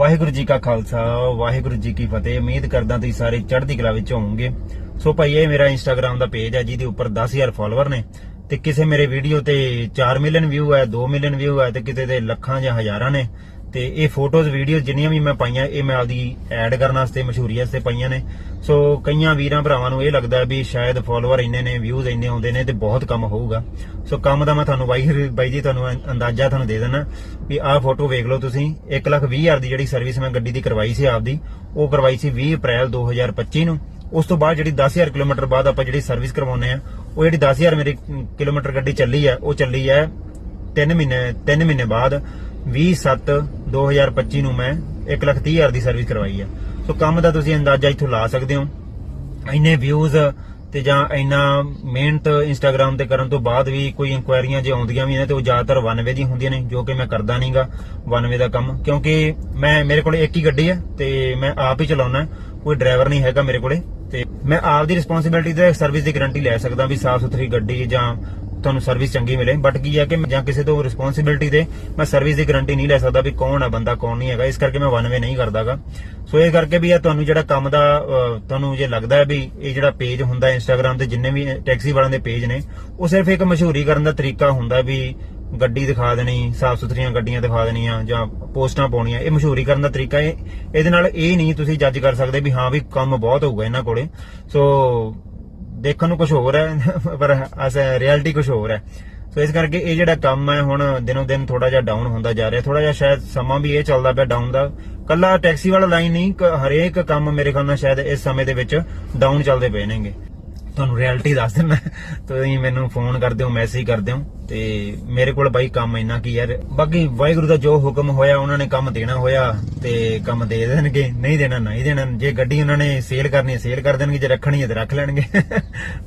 ਵਾਹਿਗੁਰੂ ਜੀ ਕਾ ਖਾਲਸਾ, ਵਾਹਿਗੁਰੂ ਜੀ ਕੀ ਫਤਿਹ। ਉਮੀਦ ਕਰਦਾ ਤੁਸੀਂ ਸਾਰੇ ਚੜ੍ਹਦੀ ਕਲਾ ਵਿੱਚ ਹੋਵੋਗੇ। ਸੋ ਭਾਈ, ਇਹ ਮੇਰਾ ਇੰਸਟਾਗ੍ਰam ਦਾ ਪੇਜ ਹੈ, ਜਿਹਦੇ ਉੱਪਰ 10000 ਫਾਲੋਅਰ ਨੇ। ਤੇ ਕਿਸੇ ਮੇਰੇ ਵੀਡੀਓ ਤੇ 4 ਮਿਲੀਅਨ ਵਿਊ ਹੈ 2 ਮਿਲੀਅਨ ਵਿਊ ਹੈ ਤੇ ਕਿਤੇ ਤੇ ਲੱਖਾਂ ਜਾਂ ਹਜ਼ਾਰਾਂ ਨੇ। ਤੇ ਇਹ ਫੋਟੋਜ਼, ਵੀਡੀਓਜ਼ ਜਿੰਨੀਆਂ ਵੀ ਮੈਂ ਪਾਈਆਂ, ਇਹ ਮੈਂ ਆਪਦੀ ਐਡ ਕਰਨ ਵਾਸਤੇ ਮਸ਼ਹੂਰੀ ਵਾਸਤੇ ਪਾਈਆਂ ਨੇ। ਸੋ ਕਈਆਂ ਵੀਰਾਂ ਭਰਾਵਾਂ ਨੂੰ ਇਹ ਲੱਗਦਾ ਵੀ ਸ਼ਾਇਦ ਫਾਲੋਅਰ ਇੰਨੇ ਨੇ ਵਿਊਜ਼ ਇੰਨੇ ਆਉਂਦੇ ਨੇ ਤੇ ਬਹੁਤ ਕੰਮ ਹੋਊਗਾ। ਸੋ ਕੰਮ ਦਾ ਮੈਂ ਤੁਹਾਨੂੰ ਬਾਈ ਬਾਈ ਜੀ ਤੁਹਾਨੂੰ ਅੰਦਾਜ਼ਾ ਤੁਹਾਨੂੰ ਦੇ ਦੇਣਾ ਵੀ ਆਹ ਫੋਟੋ ਵੇਖ ਲਓ ਤੁਸੀਂ। 1 ਲੱਖ 20 ਹਜ਼ਾਰ ਦੀ ਜਿਹੜੀ ਸਰਵਿਸ ਮੈਂ ਗੱਡੀ ਦੀ ਕਰਵਾਈ ਸੀ ਆਪਦੀ, ਉਹ ਕਰਵਾਈ ਸੀ 20 ਅਪ੍ਰੈਲ 2025 ਨੂੰ। ਉਸ ਤੋਂ ਬਾਅਦ ਜਿਹੜੀ 10000 ਕਿਲੋਮੀਟਰ ਬਾਅਦ ਆਪਾਂ ਜਿਹੜੀ ਸਰਵਿਸ ਕਰਵਾਉਂਦੇ ਆ ਉਹ ਜਿਹੜੀ 10000 ਮੇਰੀ ਕਿਲੋਮੀਟਰ ਗੱਡੀ ਚੱਲੀ ਹੈ ਉਹ ਚੱਲੀ ਹੈ 3 ਮਹੀਨੇ 3 ਮਹੀਨੇ ਬਾਅਦ। 27 2025 ਨੂੰ ਮੈਂ 1 ਲੱਖ 30 ਹਜ਼ਾਰ ਦੀ ਸਰਵਿਸ ਕਰਵਾਈ ਹੈ ਸੋ ਕੰਮ ਦਾ ਤੁਸੀਂ ਅੰਦਾਜ਼ਾ ਇੱਥੋਂ ਲਾ ਸਕਦੇ ਹੋ। ਇੰਨੇ ਵਿਊਜ਼ ਤੇ ਜਾਂ ਇੰਨਾ ਮਿਹਨਤ ਇੰਸਟਾਗ੍ਰam ਤੇ ਕਰਨ ਤੋਂ ਬਾਅਦ ਵੀ ਕੋਈ ਇਨਕੁਆਇਰੀਆਂ ਜੇ ਆਉਂਦੀਆਂ ਵੀ ਨੇ ਤੇ ਉਹ ਜ਼ਿਆਦਾਤਰ 92 ਦੀ ਹੁੰਦੀਆਂ ਨੇ, ਜੋ ਕਿ ਮੈਂ ਕਰਦਾ ਨਹੀਂਗਾ 92 ਦਾ ਕੰਮ। ਕਿਉਂਕਿ ਮੈਂ, ਮੇਰੇ ਕੋਲ ਇੱਕ ਹੀ ਗੱਡੀ ਹੈ ਤੇ ਮੈਂ ਆਪ ਹੀ ਚਲਾਉਣਾ। ਕੋਈ ਡਰਾਈਵਰ ਨਹੀਂ ਹੈਗਾ ਮੇਰੇ ਕੋਲੇ ਤੇ ਮੈਂ ਆਪ ਦੀ ਰਿਸਪੌਂਸਿਬਿਲਟੀ ਤੇ ਸਰਵਿਸ ਦੀ ਗਾਰੰਟੀ ਲੈ ਸਕਦਾ ਵੀ ਸਾਫ਼ ਸੁਥਰੀ ਗੱਡੀ ਜਾਂ ਤੁਹਾਨੂੰ ਸਰਵਿਸ ਚੰਗੀ ਮਿਲੇ। ਬਟ ਕੀ ਹੈ ਕਿ ਜਾਂ ਕਿਸੇ ਤੋਂ ਰਿਸਪੌਂਸਿਬਿਲਟੀ ਦੇ ਮੈਂ ਸਰਵਿਸ ਦੀ ਗਾਰੰਟੀ ਨਹੀਂ ਲੈ ਸਕਦਾ ਵੀ ਕੌਣ ਆ ਬੰਦਾ, ਕੌਣ ਨਹੀਂ ਹੈਗਾ। ਇਸ ਕਰਕੇ ਮੈਂ 92 ਨਹੀਂ ਕਰਦਾਗਾ। ਸੋ ਇਹ ਕਰਕੇ ਵੀ ਇਹ ਤੁਹਾਨੂੰ ਜਿਹੜਾ ਕੰਮ ਦਾ ਤੁਹਾਨੂੰ ਜੇ ਲੱਗਦਾ ਹੈ ਵੀ ਇਹ ਜਿਹੜਾ ਪੇਜ ਹੁੰਦਾ ਇੰਸਟਾਗ੍ਰam ਤੇ, ਜਿੰਨੇ ਵੀ ਟੈਕਸੀ ਵਾਲਿਆਂ ਦੇ ਪੇਜ ਨੇ, ਉਹ ਸਿਰਫ ਇੱਕ ਮਸ਼ਹੂਰੀ ਕਰਨ ਦਾ ਤਰੀਕਾ ਹੁੰਦਾ ਵੀ ਗੱਡੀ ਦਿਖਾ ਦੇਣੀ ਸਾਫ਼ ਸੁਥਰੀਆਂ ਗੱਡੀਆਂ ਦਿਖਾ ਦੇਣੀਆਂ ਜਾਂ ਪੋਸਟਾਂ ਪਾਉਣੀਆਂ। ਇਹ ਮਸ਼ਹੂਰੀ ਕਰਨ ਦਾ ਤਰੀਕਾ ਹੈ ਇਹਦੇ ਨਾਲ ਇਹ ਨਹੀਂ ਤੁਸੀਂ ਜੱਜ ਕਰ ਸਕਦੇ ਵੀ ਹਾਂ ਵੀ ਕੰਮ ਬਹੁਤ ਹੋਊਗਾ ਇਹਨਾਂ ਕੋਲੇ। ਸੋ ਦੇਖਣ ਨੂੰ ਕੁਝ ਹੋਰ ਹੈ, ਪਰ ਅਸ ਰਿਐਲਿਟੀ ਕੁਝ ਹੋਰ ਹੈ। ਸੋ ਇਸ ਕਰਕੇ ਇਹ ਜਿਹੜਾ ਕੰਮ ਹੈ, ਹੁਣ ਦਿਨੋਂ ਦਿਨ ਥੋੜਾ ਜਿਹਾ ਡਾਊਨ ਹੁੰਦਾ ਜਾ ਰਿਹਾ। ਥੋੜਾ ਜਿਹਾ ਸ਼ਾਇਦ ਸਮਾਂ ਵੀ ਇਹ ਚੱਲਦਾ ਪਿਆ ਡਾਊਨ ਦਾ। ਕੱਲਾ ਟੈਕਸੀ ਵਾਲਾ ਲਾਈਨ ਨਹੀਂ ਹਰੇਕ ਕੰਮ ਮੇਰੇ ਖਿਆਲ ਨਾਲ ਸ਼ਾਇਦ ਇਸ ਸਮੇਂ ਦੇ ਵਿੱਚ ਡਾਊਨ ਚੱਲਦੇ ਪਏ ਨੇਗੇ। ਤੁਹਾਨੂੰ ਰਿਐਲਿਟੀ ਦੱਸ ਦਿੰਦਾ। ਤੁਸੀਂ ਮੈਨੂੰ ਫੋਨ ਕਰਦੇ ਹੋ ਮੈਸੇਜ ਕਰਦੇ ਹੋ ਤੇ ਮੇਰੇ ਕੋਲ ਬਾਈ ਕੰਮ ਇੰਨਾ ਕੀ ਯਾਰ। ਬਾਕੀ ਵਾਹਿਗੁਰੂ ਦਾ ਜੋ ਹੁਕਮ ਹੋਇਆ, ਉਹਨਾਂ ਨੇ ਕੰਮ ਦੇਣਾ ਹੋਇਆ ਤੇ ਕੰਮ ਦੇ ਦੇਣਗੇ। ਨਹੀਂ ਦੇਣਾ ਨਹੀਂ ਦੇਣਾ। ਜੇ ਗੱਡੀ ਉਹਨਾਂ ਨੇ ਸੇਲ ਕਰਨੀ ਸੇਲ ਕਰ ਦੇਣਗੇ। ਜੇ ਰੱਖਣੀ ਹੈ, ਤੇ ਰੱਖ ਲੈਣਗੇ।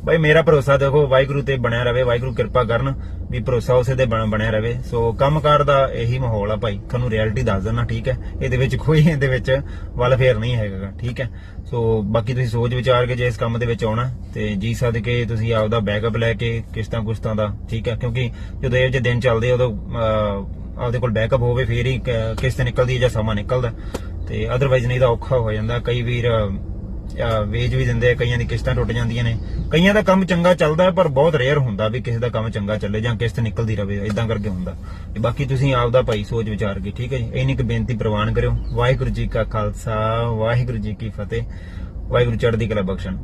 ਬਾਈ ਮੇਰਾ ਭਰੋਸਾ ਦੇਖੋ, ਵਾਹਿਗੁਰੂ ਤੇ ਬਣਿਆ ਰਵੇ, ਵਾਹਿਗੁਰੂ ਕਿਰਪਾ ਕਰਨ। ਵੀ ਭਰੋਸਾ ਉਸੇ ਤੇ ਬਣਿਆ ਰਵੇ। ਸੋ ਕੰਮਕਾਰ ਦਾ ਇਹੀ ਮਾਹੌਲ ਆ ਭਾਈ। ਤੁਹਾਨੂੰ ਰਿਐਲਿਟੀ ਦੱਸ ਦਿੰਦਾ, ਠੀਕ ਹੈ? ਇਹਦੇ ਵਿੱਚ ਕੋਈ ਇਹਦੇ ਵਿੱਚ ਵੱਲ ਫੇਰ ਨਹੀਂ ਹੈਗਾ, ਠੀਕ ਹੈ? ਸੋ ਬਾਕੀ ਤੁਸੀਂ ਸੋਚ ਵਿਚਾਰ ਕੇ ਜੇ ਇਸ ਕੰਮ ਦੇ ਵਿੱਚ ਆਉਣਾ, ਤੇ ਜੀ ਸਦਕੇ ਤੁਸੀਂ ਆਪਦਾ ਬੈਕਅਪ ਲੈ ਕੇ ਕਿਸ਼ਤਾਂ ਕੁਸ਼ਤਾਂ ਦਾ, ਠੀਕ ਹੈ? ਕਿਉਂਕਿ ਜਦੋਂ ਇਹ ਜਿਹੇ ਦਿਨ ਚੱਲਦੇ ਉਦੋਂ ਆਪਦੇ ਕੋਲ ਬੈਕਅਪ ਹੋਵੇ, ਫੇਰ ਹੀ ਕਿਸ਼ਤ ਨਿਕਲਦੀ ਹੈ ਜਾਂ ਸਮਾਂ ਨਿਕਲਦਾ। ਤੇ ਅਦਰਵਾਈਜ਼ ਨਹੀਂ ਤਾਂ ਔਖਾ ਹੋ ਜਾਂਦਾ। ਕਈ ਵੀਰ ਅਹ, ਵੇਚ ਵੀ ਦਿੰਦੇ ਆ ਕਈਆਂ ਦੀ ਕਿਸ਼ਤਾਂ ਟੁੱਟ ਜਾਂਦੀਆਂ ਨੇ। ਕਈਆਂ ਦਾ ਕੰਮ ਚੰਗਾ ਚੱਲਦਾ ਪਰ ਬਹੁਤ ਰੇਅਰ ਹੁੰਦਾ ਵੀ ਕਿਸੇ ਦਾ ਕੰਮ ਚੰਗਾ ਚੱਲੇ ਜਾਂ ਕਿਸ਼ਤ ਨਿਕਲਦੀ ਰਵੇ ਇਦਾਂ ਕਰਕੇ ਹੁੰਦਾ। ਬਾਕੀ ਤੁਸੀਂ ਆਪਦਾ ਭਾਈ ਸੋਚ ਵਿਚਾਰ ਕੇ ਠੀਕ ਹੈ ਜੀ? ਇੰਨੀ ਕੁ ਬੇਨਤੀ ਪ੍ਰਵਾਨ ਕਰਿਓ। ਵਾਹਿਗੁਰੂ ਜੀ ਕਾ ਖਾਲਸਾ ਵਾਹਿਗੁਰੂ ਜੀ ਕੀ ਫਤਿਹ ਵਾਹਿਗੁਰੂ ਚੜ੍ਹਦੀ ਕਲਾ ਬਖਸ਼ਣ।